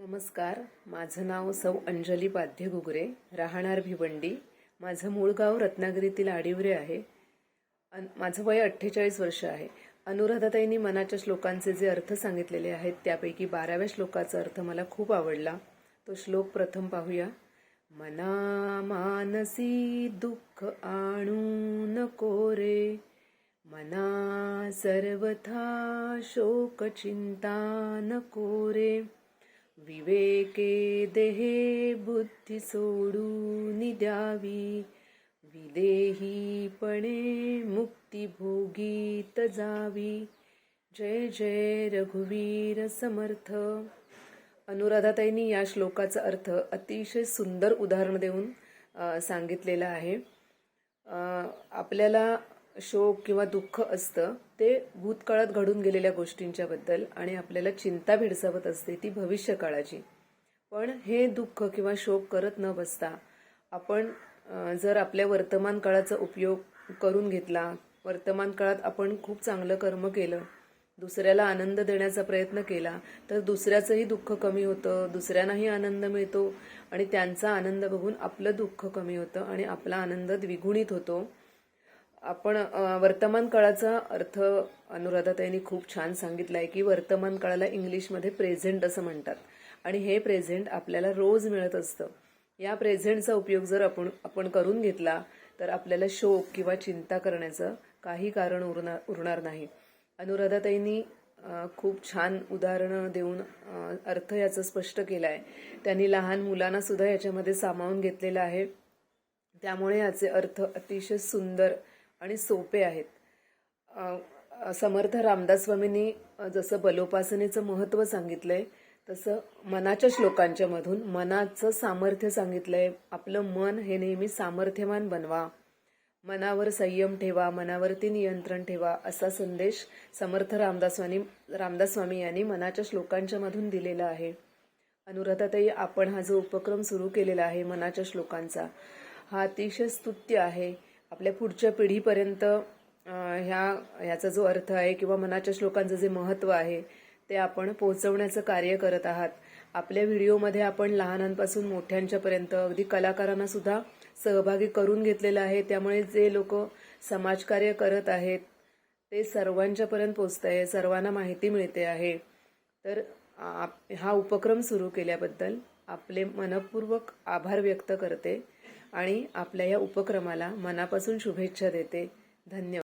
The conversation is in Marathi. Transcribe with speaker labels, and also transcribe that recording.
Speaker 1: नमस्कार माझं नाव सौ अंजली पाध्य घुगरे राहणार भिवंडी. माझं मूळ गाव रत्नागिरीतील आडिवरे आहे. अन माझं वय अठ्ठेचाळीस वर्ष आहे. अनुराधाताईंनी मनाच्या श्लोकांचे जे अर्थ सांगितलेले आहेत त्यापैकी बाराव्या श्लोकाचा अर्थ मला खूप आवडला. तो श्लोक प्रथम पाहूया. मना मानसी दुःख आणू नको रे. मना सर्वथा शोक चिंता नको रे. विवेके देहे बुद्धी सोडून द्यावी. विदेहीपणे मुक्ती भोगीत जावी. जय जय रघुवीर समर्थ. अनुराधाताईंनी या श्लोकाचा अर्थ अतिशय सुंदर उदाहरण देऊन सांगितलेलं आहे. आपल्याला शोक किंवा दुःख असतं ते भूतकाळात घडून गेलेल्या गोष्टींच्या बद्दल आणि आपल्याला चिंता भेडसावत असते ती भविष्य काळाची पण हे दुःख किंवा शोक करत न बसता आपण जर आपल्या वर्तमान काळाचा उपयोग करून घेतला वर्तमान काळात आपण खूप चांगलं कर्म केलं दुसऱ्याला आनंद देण्याचा प्रयत्न केला तर दुसऱ्याचंही दुःख कमी होतं दुसऱ्यांनाही आनंद मिळतो आणि त्यांचा आनंद बघून आपलं दुःख कमी होतं आणि आपला आनंद द्विगुणित होतो. आपण वर्तमान काळाचा अर्थ अनुराधाताईंनी खूप छान सांगितला आहे की वर्तमान काळाला इंग्लिशमध्ये प्रेझेंट असं म्हणतात. आणि हे प्रेझेंट आपल्याला रोज मिळत असतं. या प्रेझेंटचा उपयोग जर आपण आपण करून घेतला तर आपल्याला शोक किंवा चिंता करण्याचं काही कारण उरणार उरणार नाही. अनुराधाताईंनी खूप छान उदाहरणं देऊन अर्थ याचा स्पष्ट केला आहे त्यांनी लहान मुलांना सुद्धा याच्यामध्ये सामावून घेतलेला आहे. त्यामुळे याचे अर्थ अतिशय सुंदर आणि सोपे आहेत. समर्थ रामदास स्वामींनी जसं बलोपासनेचं महत्त्व सांगितलंय तसं मनाच्या श्लोकांच्या मधून मनाचं सामर्थ्य सांगितलंय. आपलं मन हे नेहमी सामर्थ्यवान बनवा. मनावर संयम ठेवा मनावरती नियंत्रण ठेवा असा संदेश समर्थ रामदासवानी रामदास स्वामी यांनी मनाच्या श्लोकांच्या मधून दिलेला आहे. अनुराधाताई आपण हा जो उपक्रम सुरू केलेला आहे मनाच्या श्लोकांचा हा अतिशय स्तुत्य आहे. आपल्या पुढच्या पिढीपर्यंत ह्या ह्याचा जो अर्थ आहे किंवा मनाच्या श्लोकांचं जे महत्त्व आहे ते आपण पोहोचवण्याचं कार्य करत आहात. आपल्या व्हिडिओमध्ये आपण लहानांपासून मोठ्यांच्यापर्यंत अगदी कलाकारांना सुद्धा सहभागी करून घेतलेलं आहे. त्यामुळे जे लोक समाजकार्य करत आहेत ते सर्वांच्यापर्यंत पोचत आहे सर्वांना माहिती मिळते आहे. तर आप- हा उपक्रम सुरू केल्याबद्दल आपले मनपूर्वक आभार व्यक्त करते. आणि आपल्या या उपक्रमाला मनापासून शुभेच्छा देते. धन्यवाद.